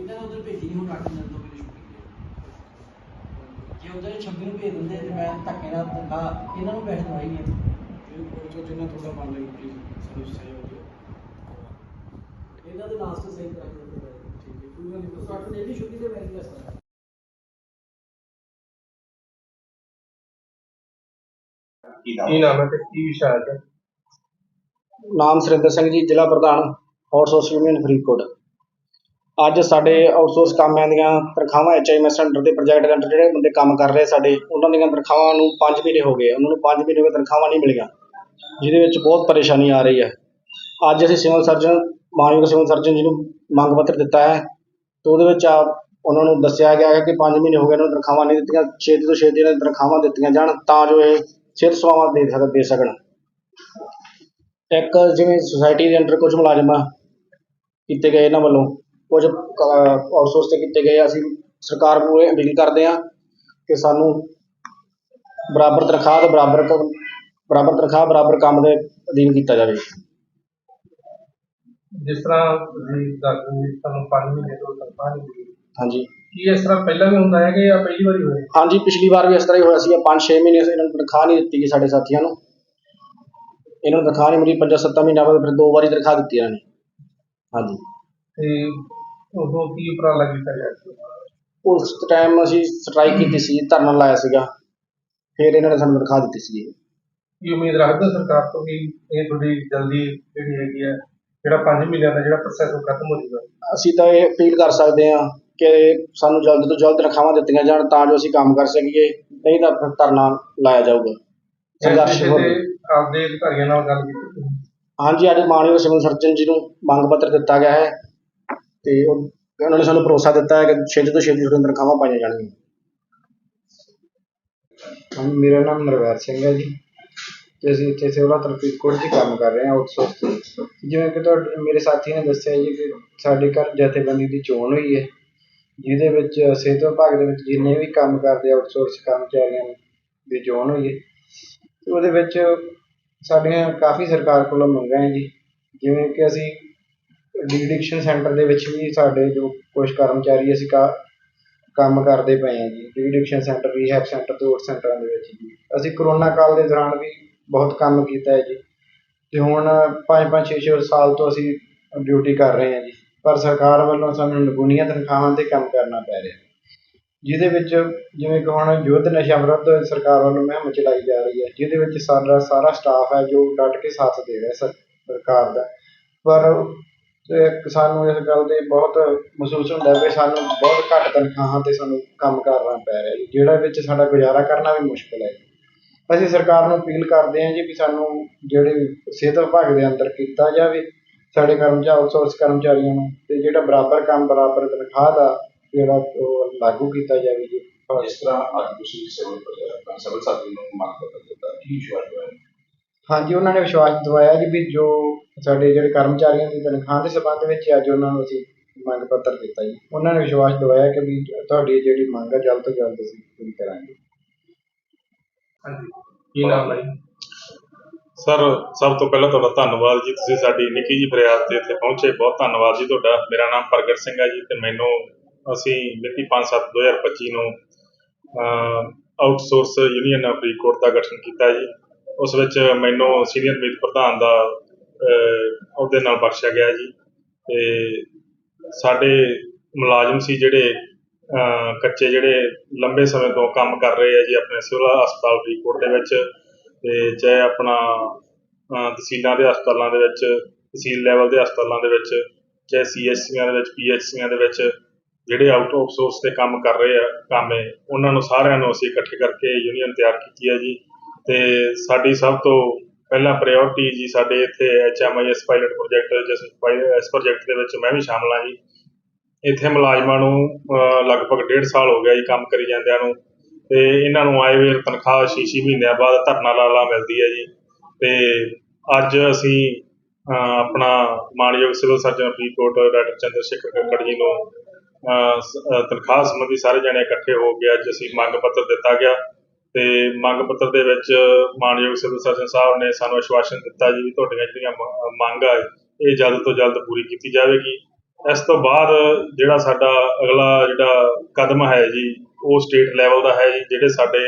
ਇਹਨਾਂ ਨੇ ਉਧਰ ਭੇਜੀ ਨਹੀਂ ਹੁਣ 8 ਦਿਨ ਤੋਂ ਮੇਰੀ ਛੁੱਟੀ ਹੈ ਜੇ ਉਧਰ 26 ਨੂੰ ਭੇਜ ਦਿੰਦੇ ਤੇ ਮੈਂ ਧੱਕੇ ਨਾਲ ਤਨਖਾਹ ਇਹਨਾਂ ਨੂੰ ਪੈਸੇ ਦਵਾਈ ਨਹੀਂ ਜੋ ਜਿੰਨਾ ਤੁਹਾਡਾ ਬਣ ਰਿਹਾ ਪਲੀਜ਼ ਸਾਨੂੰ ਸਹਿਯੋਗ ਦਿਓ ਇਹਨਾਂ ਦੇ ਲਾਸਟ ਸਹੀ ਕਰਾ ਦਿੰਦੇ ਠੀਕ ਹੈ ਕੋਈ ਗੱਲ ਨਹੀਂ ਸੱਟ ਨੇ ਵੀ ਛੁੱਟੀ ਤੇ ਪੈ ਗਈ ਅਸਰ ਕੀ ਨਾਮ ਹੈ ਤੇ ਕੀ ਵਿਸ਼ਾ ਹੈ? ਨਾਮ ਸੁਰਿੰਦਰ ਸਿੰਘ ਜੀ ਜ਼ਿਲ੍ਹਾ ਪ੍ਰਧਾਨ ਆਊਟਸੋਰਸ ਯੂਨੀਅਨ ਫਰੀਦਕੋਟ। ਅੱਜ ਸਾਡੇ ਆਊਟਸੋਰਸ ਕਾਮਿਆਂ ਦੀਆਂ ਤਨਖਾਹਾਂ ਐਚਆਈਐਮ ਸੈਂਟਰ ਦੇ ਪ੍ਰੋਜੈਕਟ ਦੇ ਜਿਹੜੇ ਬੰਦੇ ਕੰਮ ਕਰ ਰਹੇ ਸਾਡੇ, ਉਹਨਾਂ ਦੀਆਂ ਤਨਖਾਹਾਂ ਨੂੰ 5 ਮਹੀਨੇ ਹੋ ਗਏ। ਉਹਨਾਂ ਨੂੰ 5 ਮਹੀਨੇ ਹੋ ਗਏ ਤਨਖਾਹਾਂ ਨਹੀਂ ਮਿਲੀਆਂ, ਜਿਹਦੇ ਵਿੱਚ ਬਹੁਤ ਪਰੇਸ਼ਾਨੀ ਆ ਰਹੀ ਹੈ। ਅੱਜ ਅਸੀਂ ਸਿਵਲ ਸਰਜਨ ਮਾਨਯੋਗ ਸਿਵਲ ਸਰਜਨ ਜੀ ਨੂੰ ਮੰਗ ਪੱਤਰ ਦਿੱਤਾ ਹੈ ਤੇ ਉਹਦੇ ਵਿੱਚ ਆ ਉਹਨਾਂ ਨੂੰ ਦੱਸਿਆ ਗਿਆ ਹੈ ਕਿ 5 ਮਹੀਨੇ ਹੋ ਗਏ ਉਹਨਾਂ ਨੂੰ ਤਨਖਾਹਾਂ ਨਹੀਂ ਦਿੱਤੀਆਂ, ਛੇਤੀ ਤੋਂ ਛੇਤੀ ਇਹਨਾਂ ਦੀਆਂ ਤਨਖਾਹਾਂ ਦਿੱਤੀਆਂ ਜਾਣ ਤਾਂ ਜੋ ਇਹ ਸਿਹਤ ਸੇਵਾਵਾਂ ਦੇ ਸਕ, ਦੇ ਸਕਣ। ਇੱਕ ਜਿਵੇਂ ਸੁਸਾਇਟੀ ਦੇ ਅੰਡਰ ਕੁਝ ਮੁਲਾਜ਼ਮਾਂ ਕੀਤੇ ਗਏ ਇਹਨਾਂ ਵੱਲੋਂ ਕੁਝ ਆਊਟਸੋਰਸ ਤੇ ਕੀਤੇ ਗਏ ਅਸੀਂ ਸਰਕਾਰ ਇਹ ਅਪੀਲ ਕਰਦੇ ਹਾਂ ਕਿ ਸਾਨੂੰ ਬਰਾਬਰ ਤਨਖਾਹ ਤੇ ਬਰਾਬਰ ਕ- ਬਰਾਬਰ ਤਨਖਾਹ ਬਰਾਬਰ ਕੰਮ ਦੇ ਅਧੀਨ ਕੀਤਾ ਜਾਵੇ। ਜਿਸ ਤਰ੍ਹਾਂ ਤੁਸੀਂ ਦੱਸ ਰਹੇ ਹੋ ਤੁਹਾਨੂੰ 5 ਮਹੀਨੇ ਤੋਂ ਤਨਖਾਹ ਨਹੀਂ ਮਿਲੀ। ਹਾਂਜੀ। ਕੀ ਇਸ ਤਰ੍ਹਾਂ ਪਹਿਲਾਂ ਵੀ ਹੁੰਦਾ ਹੈ ਕਿ ਜਾਂ ਪਹਿਲੀ ਵਾਰੀ ਹੋਇਆ? ਹਾਂਜੀ ਪਿਛਲੀ ਵਾਰ ਵੀ ਇਸ ਤਰ੍ਹਾਂ ਹੀ ਹੋਇਆ ਸੀ 5-6 ਮਹੀਨੇ ਇਹਨਾਂ ਨੂੰ ਤਨਖਾਹ ਨਹੀਂ ਦਿੱਤੀ ਗਈ ਸਾਡੇ ਸਾਥੀਆਂ ਨੂੰ। ਇਹਨਾਂ ਨੂੰ ਤਨਖਾਹ ਨਹੀਂ ਮਿਲੀ 5-7 ਮਹੀਨਿਆਂ ਬਾਅਦ ਫਿਰ ਦੋ ਵਾਰੀ ਤਨਖਾਹ ਦਿੱਤੀ ਇਹਨਾਂ ਨੇ। ਹਾਂਜੀ। ਤੇ ਉਦੋਂ ਕੀ ਉਪਰਾਲਾ ਕੀਤਾ ਗਿਆ ਸੀ? ਉਸ ਟਾਈਮ ਅਸੀਂ ਸਟ੍ਰਾਈਕ ਕੀਤੀ ਸੀ ਧਰਨਾ ਲਾਇਆ ਸੀਗਾ। ਫਿਰ ਇਹਨਾਂ ਨੇ ਸਾਨੂੰ ਤਨਖਾਹ ਦਿੱਤੀ ਸੀ ਕੀ ਉਮੀਦ ਰੱਖਦੇ ਹੋ ਸਰਕਾਰ ਤੋਂ ਕਿ ਇਹ ਥੋੜੀ ਜਲਦੀ ਜਿਹੜੀ ਹੈਗੀ ਹੈ ਜਿਹੜਾ 5 ਮਹੀਨਿਆਂ ਦਾ ਜਿਹੜਾ ਪ੍ਰੋਸੈਸ ਉਹ ਖਤਮ ਹੋ ਜਾਊਗਾ? ਅਸੀਂ ਤਾਂ ਇਹ ਅਪੀਲ ਕਰ ਸਕਦੇ ਹਾਂ ਕਿ ਸਾਨੂੰ ਜਲਦ ਤੋਂ ਜਲਦ ਤਨਖਾਹਾਂ ਦਿੱਤੀਆਂ ਜਾਣ ਤਾਂ ਜੋ ਅਸੀਂ ਕੰਮ ਕਰ ਸਕੀਏ ਨਹੀਂ ਤਾਂ ਫਿਰ ਧਰਨਾ ਲਾਇਆ ਜਾਊਗਾ। ਸੰਘਰਸ਼ ਦੇ ਆਪਦੇ ਅਧਿਕਾਰੀਆਂ ਨਾਲ ਗੱਲ ਕੀਤੀ? ਹਾਂਜੀ ਅੱਜ ਮਾਨਯੋਗ ਸਿਵਲ ਸਰਜਨ ਜੀ ਨੂੰ ਮੰਗ ਪੱਤਰ ਦਿੱਤਾ ਗਿਆ ਹੈ। ਤੇ ਉਹ ਉਹਨਾਂ ਨੇ ਸਾਨੂੰ ਭਰੋਸਾ ਦਿੱਤਾ ਹੈ ਕਿ ਛੇਤੀ ਤੋਂ ਛੇਤੀ ਤੁਹਾਡੀਆਂ ਤਨਖਾਹਾਂ ਪਾਈਆਂ ਜਾਣਗੀਆਂ। ਹਾਂਜੀ ਮੇਰਾ ਨਾਮ ਨਰਵੈਰ ਸਿੰਘ ਹੈ ਜੀ। ਤੇ ਅਸੀਂ ਇੱਥੇ ਸਿਵਲ ਹਸਪਤਾਲ ਫਰੀਦਕੋਟ 'ਚ ਕੰਮ ਕਰ ਰਹੇ ਹਾਂ ਆਊਟਸੋਰਸ ਤੇ। ਜਿਵੇਂ ਕਿ ਤੁਹਾਡੇ, ਮੇਰੇ ਸਾਥੀ ਨੇ ਦੱਸਿਆ ਜੀ ਕਿ ਸਾਡੇ ਘਰ ਜਥੇਬੰਦੀ ਦੀ ਚੋਣ ਹੋਈ ਹੈ। ਜਿਹਦੇ ਵਿੱਚ ਸਿਹਤ ਵਿਭਾਗ ਦੇ ਵਿੱਚ ਜਿੰਨੇ ਵੀ ਕੰਮ ਕਰਦੇ ਆਊਟਸੋਰਸ ਕਰਮਚਾਰੀਆਂ ਦੀ ਚੋਣ ਹੋਈ ਹੈ। ਤੇ ਉਹਦੇ ਵਿੱਚ ਸਾਡੀਆਂ ਕਾਫੀ ਸਰਕਾਰ ਕੋਲੋਂ ਮੰਗਾਂ ਹੈ ਜੀ। ਜਿਵੇਂ ਕਿ ਅਸੀਂ ਡੀਡਿਕਸ਼ਨ ਸੈਂਟਰ ਦੇ ਵਿੱਚ ਵੀ ਸਾਡੇ ਜੋ ਕੁਝ ਕਰਮਚਾਰੀ ਅਸੀਂ ਕਾ, ਕੰਮ ਕਰਦੇ ਪਏ ਹਾਂ ਜੀ। ਰੀਡਿਕਸ਼ਨ ਸੈਂਟਰ ਰੀਹੈਬ ਸੈਂਟਰ ਅਤੇ ਹੋਰ ਸੈਂਟਰਾਂ ਦੇ ਵਿੱਚ ਜੀ। ਅਸੀਂ ਕਰੋਨਾ ਕਾਲ ਦੇ ਦੌਰਾਨ ਵੀ ਬਹੁਤ ਕੰਮ ਕੀਤਾ ਹੈ ਜੀ। ਅਤੇ ਹੁਣ ਪੰਜ ਪੰਜ, ਛੇ ਛੇ ਸਾਲ ਤੋਂ ਅਸੀਂ ਡਿਊਟੀ ਕਰ ਰਹੇ ਹਾਂ ਜੀ। ਪਰ ਸਰਕਾਰ ਵੱਲੋਂ ਸਾਨੂੰ ਨਿਗੁਣੀਆਂ ਤਨਖਾਹਾਂ ਤੇ ਕੰਮ ਕਰਨਾ ਪੈ ਰਿਹਾ ਜਿਹਦੇ ਵਿੱਚ ਜਿਵੇਂ ਕਿ ਹੁਣ ਯੁੱਧ ਨਸ਼ਾ ਵਿਰੁੱਧ ਸਰਕਾਰ ਵੱਲੋਂ ਮੁਹਿੰਮ ਚਲਾਈ ਜਾ ਰਹੀ ਹੈ। ਜਿਹਦੇ ਵਿੱਚ ਸਾਡਾ, ਸਾਰਾ ਸਟਾਫ ਹੈ ਜੋ ਡਟ ਕੇ ਸਾਥ ਦੇ ਰਿਹਾ ਸਰ, ਸਰਕਾਰ ਦਾ। ਪਰ ਤੇ ਸਾਨੂੰ ਇਸ ਗੱਲ ਦੇ ਬਹੁਤ ਮਹਿਸੂਸ ਹੁੰਦਾ ਵੀ ਸਾਨੂੰ ਬਹੁਤ ਘੱਟ ਤਨਖਾਹਾਂ ਤੇ ਸਾਨੂੰ ਕੰਮ ਕਰਨਾ ਪੈ ਰਿਹਾ ਜੀ। ਜਿਹੜਾ ਵਿੱਚ ਸਾਡਾ ਗੁਜ਼ਾਰਾ ਕਰਨਾ ਵੀ ਮੁਸ਼ਕਲ ਹੈ ਅਸੀਂ ਸਰਕਾਰ ਨੂੰ ਅਪੀਲ ਕਰਦੇ ਹਾਂ ਜੀ ਵੀ ਸਾਨੂੰ ਜਿਹੜੇ ਸਿਹਤ ਵਿਭਾਗ ਦੇ ਅੰਦਰ ਕੀਤਾ ਜਾਵੇ ਸਾਡੇ ਕਰਮਚਾਰੀ ਆਊਟਸੋਰਸ ਕਰਮਚਾਰੀਆਂ ਨੂੰ ਤੇ ਜਿਹੜਾ ਬਰਾਬਰ ਕੰਮ ਬਰਾਬਰ ਤਨਖਾਹ ਦਾ ਜਿਹੜਾ ਉਹ ਲਾਗੂ ਕੀਤਾ ਜਾਵੇ ਜੀ। ਜਿਸ ਤਰ੍ਹਾਂ ਅੱਜ ਤੁਸੀਂ ਸਿਵਲ ਸਿਵਲ ਸਾਥੀ ਨੂੰ ਮੰਗ ਪੱਤਰ ਦਿੱਤਾ ਕੀ ਵਿਸ਼ਵਾਸ ਹੋਇਆ ਹਾਂਜੀ ਉਹਨਾਂ ਨੇ ਵਿਸ਼ਵਾਸ ਦਿਵਾਇਆ ਜੀ ਵੀ ਜੋ ਸਾਡੇ ਜਿਹੜੇ ਕਰਮਚਾਰੀਆਂ ਦੀ ਤਨਖਾਹ ਦੇ ਸੰਬੰਧ ਵਿੱਚ ਅੱਜ ਉਹਨਾਂ ਨੂੰ ਅਸੀਂ ਮੰਗ ਪੱਤਰ ਦਿੱਤਾ ਜੀ। ਉਹਨਾਂ ਨੇ ਵਿਸ਼ਵਾਸ ਦਿਵਾਇਆ ਕਿ ਵੀ ਤੁਹਾਡੀ ਜਿਹੜੀ ਮੰਗ ਹੈ ਜਲਦ ਤੋਂ ਜਲਦ ਅਸੀਂ ਪੂਰੀ ਕਰਾਂਗੇ। ਹਾਂਜੀ। ਕੀ ਨਾਮ ਹੈ ਜੀ? ਸਰ ਸਭ ਤੋਂ ਪਹਿਲਾਂ ਤੁਹਾਡਾ ਧੰਨਵਾਦ ਜੀ। ਤੁਸੀਂ ਸਾਡੀ ਨਿੱਕੀ ਜੀ ਫਰਿਆਦ ਤੇ ਇੱਥੇ ਪਹੁੰਚੇ। ਬਹੁਤ ਧੰਨਵਾਦ ਜੀ ਤੁਹਾਡਾ। ਮੇਰਾ ਨਾਮ ਪ੍ਰਗਟ ਸਿੰਘ ਹੈ ਜੀ ਤੇ ਮੈਨੂੰ ਅਸੀਂ ਮਿਤੀ 5/7/2025 ਨੂੰ ਆਊਟਸੋਰਸ ਯੂਨੀਅਨ ਫਰੀਦਕੋਟ ਦਾ ਗਠਨ ਕੀਤਾ ਜੀ। ਉਸ ਵਿੱਚ ਮੈਨੂੰ ਸੀਨੀਅਰ ਮੀਤ ਪ੍ਰਧਾਨ ਦਾ ਉਹਦੇ ਨਾਲ ਬਖਸ਼ਿਆ ਗਿਆ ਜੀ। ਅਤੇ ਸਾਡੇ ਮੁਲਾਜ਼ਮ ਸੀ ਜਿਹੜੇ ਕੱਚੇ ਜਿਹੜੇ ਲੰਬੇ ਸਮੇਂ ਤੋਂ ਕੰਮ ਕਰ ਰਹੇ ਆ ਜੀ ਆਪਣੇ ਸਿਵਲ ਹਸਪਤਾਲ ਫਰੀਦਕੋਟ ਦੇ ਵਿੱਚ। ਅਤੇ ਚਾਹੇ ਆਪਣਾ ਤਹਿਸੀਲਾਂ ਦੇ ਹਸਪਤਾਲਾਂ ਦੇ ਵਿੱਚ, ਤਹਿਸੀਲ ਲੈਵਲ ਦੇ ਹਸਪਤਾਲਾਂ ਦੇ ਵਿੱਚ, ਚਾਹੇ ਸੀਐਚਸੀਆਂ ਦੇ ਵਿੱਚ ਪੀ ਐੱਚ ਸੀਆਂ ਦੇ ਵਿੱਚ ਜਿਹੜੇ ਆਊਟ ਆਫ ਸੋਰਸ ਤੇ ਕੰਮ ਕਰ ਰਹੇ ਆ, ਕਾਮੇ ਉਹਨਾਂ ਨੂੰ ਸਾਰਿਆਂ ਨੂੰ ਅਸੀਂ ਇਕੱਠੇ ਕਰਕੇ ਯੂਨੀਅਨ ਤਿਆਰ ਕੀਤੀ ਹੈ ਜੀ। ਤੇ ਸਾਡੀ ਸਭ ਤੋਂ ਪਹਿਲਾਂ ਪ੍ਰਾਇੋਰਟੀ ਜੀ ਸਾਡੇ ਇੱਥੇ ਐਚਐਮਆਈਐਸ ਪਾਇਲਟ ਪ੍ਰੋਜੈਕਟ ਜਿਸ ਪਾਇ- ਇਸ ਪ੍ਰੋਜੈਕਟ ਦੇ ਵਿੱਚ ਮੈਂ ਵੀ ਸ਼ਾਮਲ ਹਾਂ ਜੀ। ਇੱਥੇ ਮੁਲਾਜ਼ਮਾਂ ਨੂੰ ਲਗਭਗ ਡੇਢ ਸਾਲ ਹੋ ਗਿਆ ਜੀ ਕੰਮ ਕਰੀ ਜਾਂਦਿਆਂ ਨੂੰ। ਤੇ ਇਹਨਾਂ ਨੂੰ ਆਏ ਵੇਰ ਤਨਖਾਹ ਛੇ ਛੇ ਮਹੀਨਿਆਂ ਬਾਅਦ ਧਰਨਾ ਲਾਲਾ ਮਿਲਦੀ ਹੈ ਜੀ। ਤੇ ਅੱਜ ਅਸੀਂ ਆਪਣਾ ਮਾਨਯੋਗ civil surgeon Faridkot doctor Chander Shekhar Kakkar ji ਨੂੰ ਤਨਖਾਹ ਸੰਬੰਧੀ ਸਾਰੇ ਜਣੇ ਇਕੱਠੇ ਹੋ ਕੇ ਅੱਜ ਅਸੀਂ ਮੰਗ ਪੱਤਰ ਦਿੱਤਾ ਗਿਆ। ਤੇ ਮੰਗ ਪੱਤਰ ਦੇ ਵਿੱਚ ਮਾਨਯੋਗ ਸਿਵਲ ਸਰਜਨ ਸਾਹਿਬ ਨੇ ਸਾਨੂੰ ਆਸ਼ਵਾਸਨ ਦਿੱਤਾ ਜੀ ਵੀ ਤੁਹਾਡੀਆਂ ਜਿਹੜੀਆਂ ਮੰਗਾਂ ਇਹ ਜਲਦ ਤੋਂ ਜਲਦ ਪੂਰੀ ਕੀਤੀ ਜਾਵੇਗੀ। ਇਸ ਤੋਂ ਬਾਅਦ ਜਿਹੜਾ ਸਾਡਾ ਅਗਲਾ ਜਿਹੜਾ ਕਦਮ ਹੈ ਜੀ, ਉਹ ਸਟੇਟ ਲੈਵਲ ਦਾ ਹੈ ਜੀ, ਜਿਹੜੇ ਸਾਡੇ